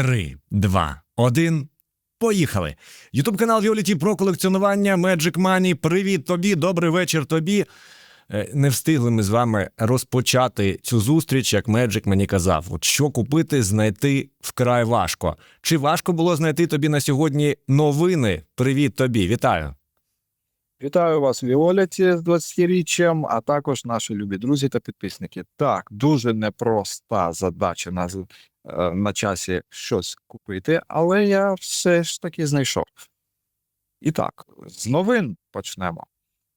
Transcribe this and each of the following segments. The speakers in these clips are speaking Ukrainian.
Три, два, один. Поїхали. Ютуб канал Віоліті про колекціонування Magic Money. Привіт тобі, добрий вечір тобі. Е, Не встигли ми з вами розпочати цю зустріч, як Magic мені казав. От що купити, знайти вкрай важко. Чи важко було знайти тобі на сьогодні новини? Привіт тобі, вітаю. Вітаю вас, Віолеті, з 20-річчям, а також наші любі друзі та підписники. Так, дуже непроста задача на, з- е, на часі щось купити, але я все ж таки знайшов. І так, з новин почнемо.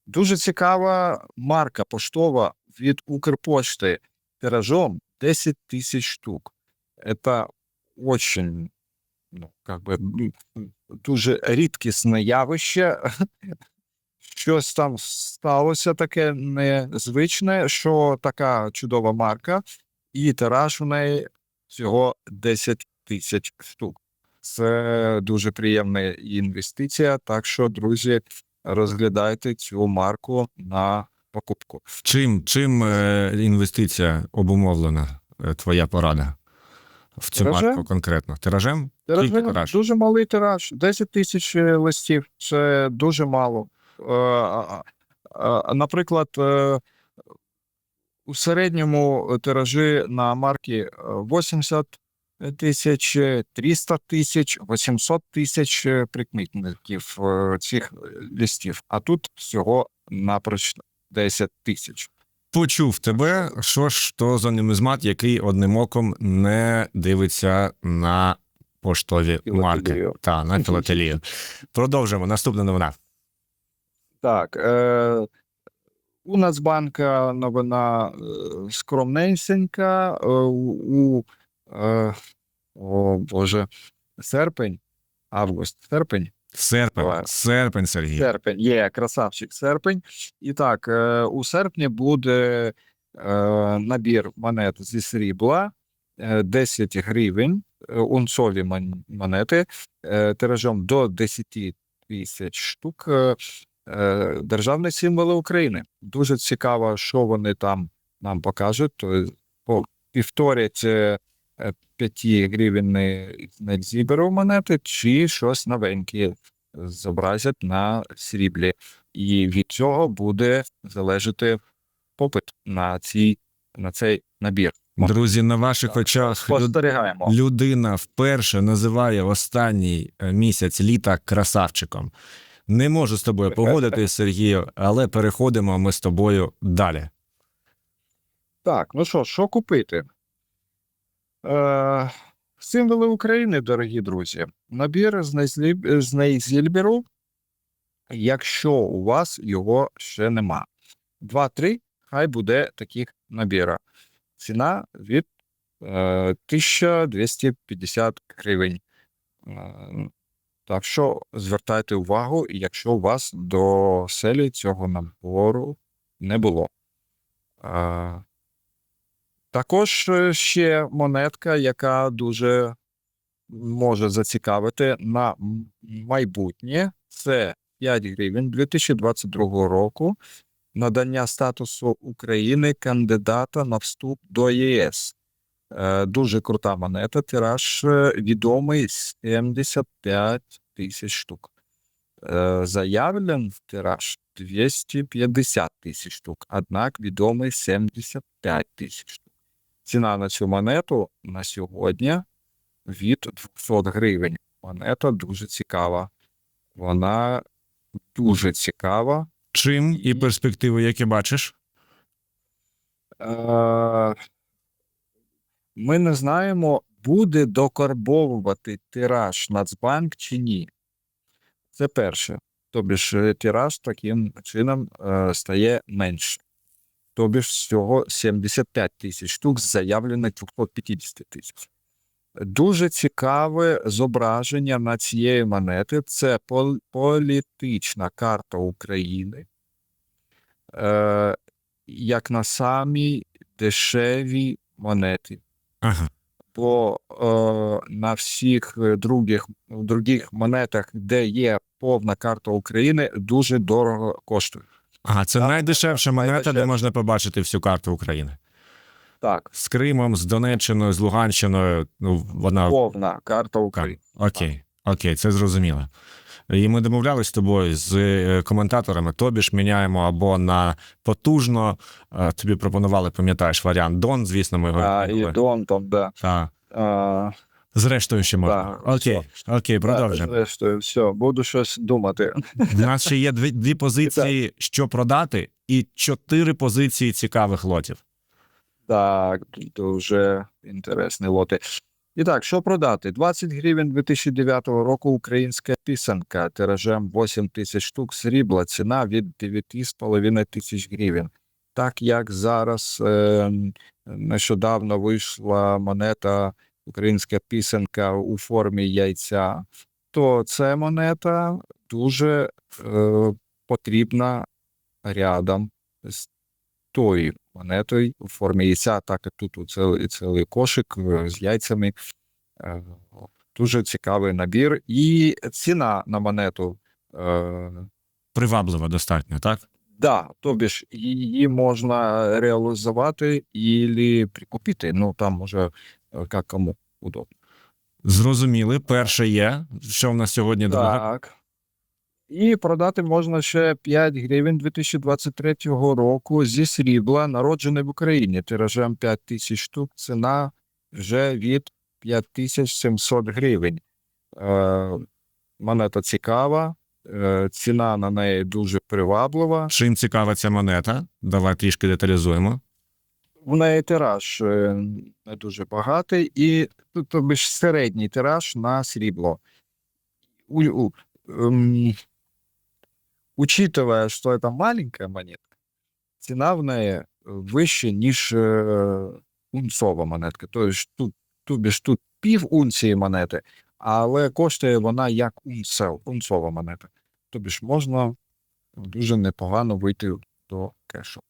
Дуже цікава марка поштова від Укрпошти тиражом 10 тисяч штук. Це очень, ну, как би, дуже рідкісне явище. Щось там сталося таке незвичне, що така чудова марка, і тираж у неї всього 10 тисяч штук. Це дуже приємна інвестиція. Так що, друзі, розглядайте цю марку на покупку. Чим, чим е, інвестиція обумовлена, е, твоя порада в цю Тиражем? марку конкретно? Тиражем? Тираж Скільки тираж? дуже малий тираж, 10 тисяч е, листів. Це дуже мало. Наприклад, у середньому тиражі на марки е, 80 тисяч, е, 300 тисяч, 800 тисяч е, прикмітників е, цих е, листів. А тут всього напроч 10 тисяч. Почув тебе. Що ж то за нумізмат, який одним оком не дивиться на поштові марки та на філателію. Продовжимо. Наступна новина. Так, е, у Нацбанка новина е, скромненька. Е, у, е, о Боже, серпень, август, серпень, Серпень, Давай. серпень, Сергій. серпень, є красавчик серпень. І так, у серпні буде набір монет зі срібла, е, 10 гривень, унцові монети, тиражом до 10 тисяч штук. Е, е, Державні символи України. Дуже цікаво, що вони там нам покажуть. По- Повторять е, 5 гривень зіберу монети, чи щось новеньке зобразять на сріблі. І від цього буде залежати попит на, ці, на цей набір. Друзі, на ваших очах Спостерігаємо. людина вперше називає останній е, місяць літа красавчиком. Не можу з тобою погодитись, Сергію, але переходимо ми з тобою далі. Так, ну що, що купити? Е, символи України, дорогі друзі. Набір з Нейзільберу, якщо у вас його ще нема. Два-три, хай буде таких набіра. Ціна від е, 1250 гривень. Е, так що звертайте увагу, якщо у вас до селі цього набору не було. Також е, ще монетка, яка дуже може зацікавити на майбутнє. Це 5 гривень 2022 року. Надання статусу України кандидата на вступ до ЄС. Е, Дуже крута монета. Тираж е, відомий 75 тисяч штук. Е, Заявлен тираж 250 тисяч штук, однак відомий 75 тисяч штук. Ціна на цю монету на сьогодні від 200 гривень. Монета дуже цікава. Вона дуже цікава. Чим і перспективи, які бачиш? Ми не знаємо, буде докарбовувати тираж Нацбанк чи ні. Це перше. Тобі ж е, тираж таким чином е, стає менше. Тобі ж всього 75 тисяч штук з заявлених 250 тисяч. Дуже цікаве зображення на цієї монети. Це пол- політична карта України. Е, як на самій дешевій монеті. Ага. Бо е, на всіх е, других, других монетах, де є повна карта України, дуже дорого коштує. Ага, це Так, найдешевша так, монета, де можна побачити всю карту України. Так, з Кримом, з Донеччиною, з Луганщиною. Ну, вона повна карта України. Окей, окей, це зрозуміло. І ми домовлялись з тобою з е, коментаторами. Тобі ж міняємо або на потужно. е, Тобі пропонували, пам'ятаєш, варіант Дон, звісно, ми його А, і. Дон там, да. Та. А, Зрештою, ще можна. Так, окей, окей, продовжимо. Так, Зрештою, все, буду щось думати. У нас ще є дві, дві позиції, що продати, і чотири позиції цікавих лотів. Так, дуже інтересні лоти. І так, що продати? 20 гривень 2009 року українська пісенка тиражем 8 тисяч штук срібла, ціна від 9,5 тисяч гривень. Так як зараз е, нещодавно вийшла монета українська пісенка у формі яйця, то ця монета дуже е, потрібна рядом з тою монетою у формі яйця, так як тут цілий, цілий кошик е, з яйцями. Е, Дуже цікавий набір. І ціна на монету. Е, Привабливо достатньо, так? да, тобі ж її можна реалізувати і прикупити. Ну там може як кому удобно. Зрозуміли. Перше є. Що в нас сьогодні друге? Так. І продати можна ще 5 гривень 2023 року зі срібла, народжене в Україні, тиражем 5 тисяч штук, ціна вже від 5700 гривень. Е, монета цікава, е, ціна на неї дуже приваблива. Чим цікава ця монета? Давай трішки деталізуємо. В неї тираж е, не дуже багатий, і тут тобі ж середній тираж на срібло. У, у, ем, учитывая, что это маленькая монетка, ціна в неї вища, ніж е, унцова монетка. Тобто тут, тобі ж тут пів унції монети, але коштує вона як унцев, унцова монета. Тобі ж можна дуже непогано вийти до кешу.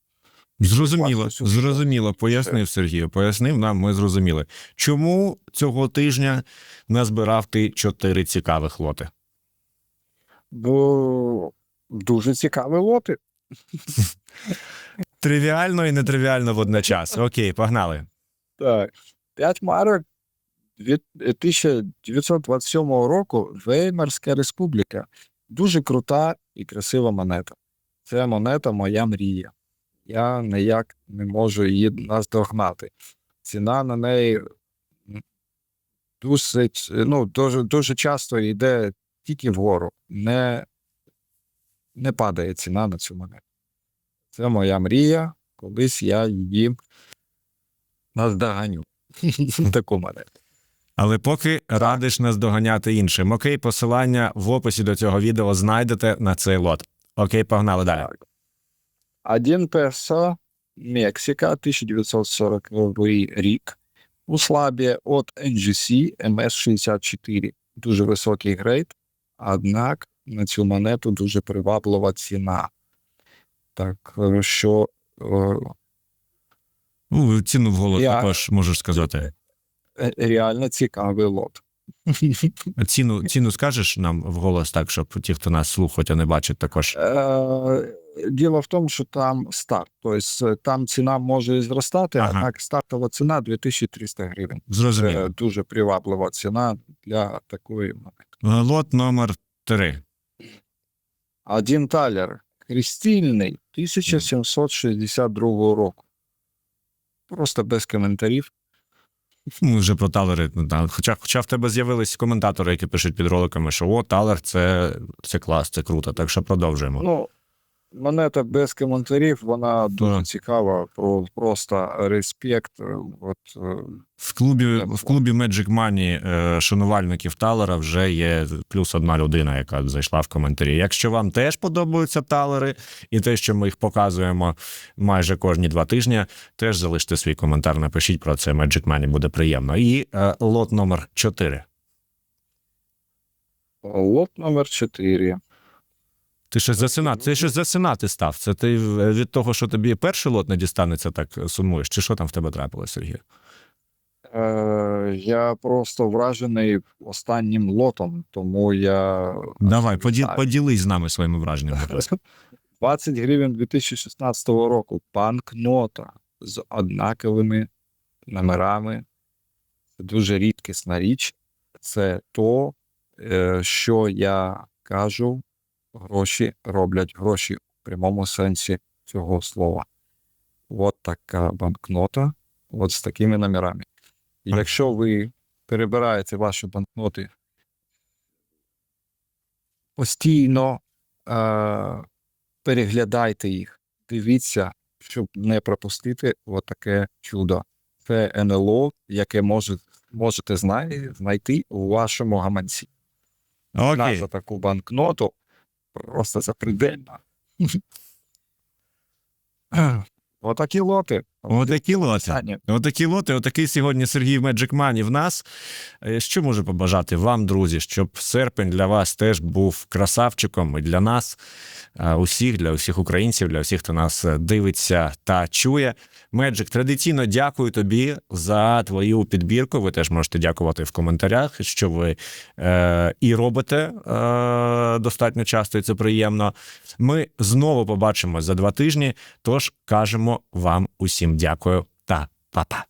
Зрозуміло, зрозуміло. Пояснив Сергію. Пояснив нам, ми зрозуміли. Чому цього тижня назбирав ти чотири цікавих лоти? Бо дуже цікаві лоти. Тривіально і нетривіально водночас. Окей, погнали. Так. 5 марок від 1927 року Веймарська республіка. Дуже крута і красива монета. Це монета моя мрія. Я ніяк не можу її наздогнати. Ціна на неї досить, ну, дуже, дуже часто йде тільки вгору. Не, не падає ціна на цю монету. Це моя мрія. Колись я її наздоганю. Таку монету. Але поки радиш нас доганяти іншим. Окей, посилання в описі до цього відео знайдете на цей лот. Окей, погнали далі. Один песо, Мексика, 1940 рік. У слабі от NGC MS64. Дуже високий грейд, однак на цю монету дуже приваблива ціна. Так е, що е, Ну, ціну вголос Я- також можеш сказати. е, реально цікавий лот. Ціну, ціну скажеш нам вголос так, щоб ті, хто нас слухають, а не бачать, також. Діло в тому, що там старт. Тобто там ціна може зростати, Ага. однак стартова ціна 2300 гривень. Це дуже приваблива ціна для такої монети. Лот номер три. Один талер крістільний 1762 року. Просто без коментарів. Ми вже про талери. Хоча, хоча в тебе з'явились коментатори, які пишуть під роликами, що о, талер це, це клас, це круто. Так що продовжуємо. Ну, монета без коментарів, вона дуже цікава, просто респект. е, От, е, В клубі, в клубі Magic Money е, шанувальників Талера вже є плюс одна людина, яка зайшла в коментарі. Якщо вам теж подобаються талери, і те, що ми їх показуємо майже кожні два тижні, теж залиште свій коментар, напишіть про це. Magic Money буде приємно. І лот номер 4. лот номер 4. Ти щось засинати, ти щось засинати став. Це ти е, від того, що тобі перший лот не дістанеться, так сумуєш? Чи що там в тебе трапилось, Сергій? Е, я просто вражений останнім лотом, тому я. Давай, поді, поділись з нами своїми враженнями. 20 гривень 2016 року. Банкнота з однаковими номерами. Це дуже рідкісна річ. Це то, е, що я кажу, гроші роблять гроші в прямому сенсі цього слова. От така банкнота, от з такими номерами. І якщо ви перебираєте ваші банкноти постійно, е, переглядайте їх, дивіться, щоб не пропустити отаке чудо. Це НЛО, яке може, можете знай- знайти у вашому гаманці. Окей. За таку банкноту просто запредельно. Отакі лоти. Отакі лоти. Отакі лоти, отакий сьогодні Сергій Magic Money в нас. Е, Що можу побажати вам, друзі, щоб серпень для вас теж був красавчиком і для нас, е, усіх, для усіх українців, для всіх, хто нас е, дивиться та чує. Меджик, традиційно дякую тобі за твою підбірку. Ви теж можете дякувати в коментарях, що ви е, і робите е, достатньо часто, і це приємно. Ми знову побачимось за два тижні. Тож кажемо вам усім дякую та па-па.